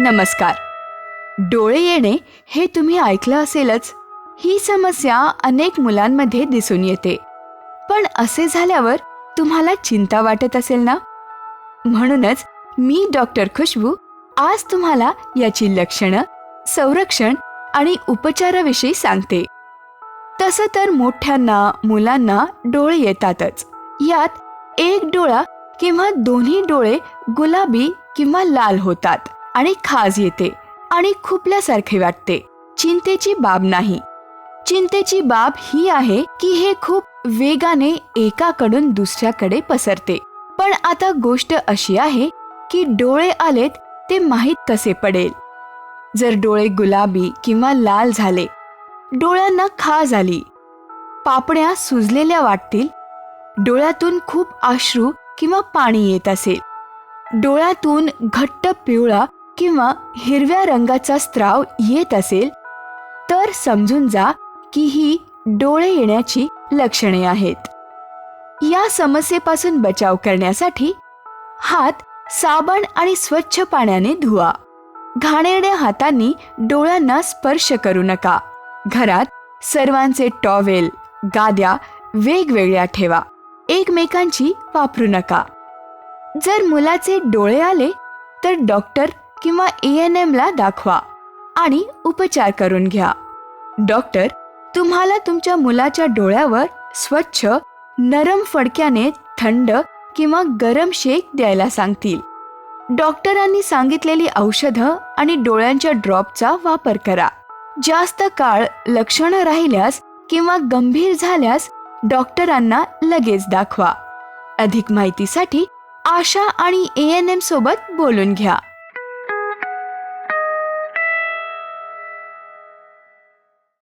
नमस्कार. डोळे येणे हे तुम्ही ऐकलं असेलच ही समस्या अनेक मुलांमध्ये दिसून येते. पण असे झाल्यावर तुम्हाला चिंता वाटत असेल ना? म्हणूनच मी डॉक्टर खुशबू आज तुम्हाला याची लक्षणं संरक्षण आणि उपचाराविषयी सांगते. तसं तर मोठ्यांना मुलांना डोळे येतातच. यात एक डोळा किंवा दोन्ही डोळे गुलाबी किंवा लाल होतात. आणि खाज येते आणि खुपल्यासारखे वाटते. चिंतेची बाब नाही. चिंतेची बाब ही आहे की हे खूप वेगाने एकाकडून दुसऱ्याकडे पसरते. पण आता गोष्ट अशी आहे की डोळे आलेत ते माहीत कसे पडेल. जर डोळे गुलाबी किंवा लाल झाले डोळ्यांना खाज आली पापण्या सुजलेल्या वाटतील डोळ्यातून खूप अश्रू किंवा पाणी येत असेल. डोळ्यातून घट्ट पिवळा किंवा हिरव्या रंगाचा स्त्राव येत असेल तर समजून जा की ही डोळे येण्याची लक्षणे आहेत. या समस्येपासून बचाव करण्यासाठी हात साबण आणि स्वच्छ पाण्याने धुवा. घाणेरड्या हातांनी डोळ्यांना स्पर्श करू नका. घरात सर्वांचे टॉवेल गाद्या वेगवेगळ्या ठेवा. एकमेकांची वापरू नका. जर मुलाचे डोळे आले तर डॉक्टर किंवा ए एन एमला दाखवा आणि उपचार करून घ्या. डॉक्टर तुम्हाला तुमच्या मुलाच्या डोळ्यावर स्वच्छ नरम फडक्याने थंड किंवा गरम शेक द्यायला सांगतील. डॉक्टरांनी सांगितलेली औषधं आणि डोळ्यांच्या ड्रॉपचा वापर करा. जास्त काळ लक्षणं राहिल्यास किंवा गंभीर झाल्यास डॉक्टरांना लगेच दाखवा. अधिक माहितीसाठी आशा आणि ए एन एम सोबत बोलून घ्या.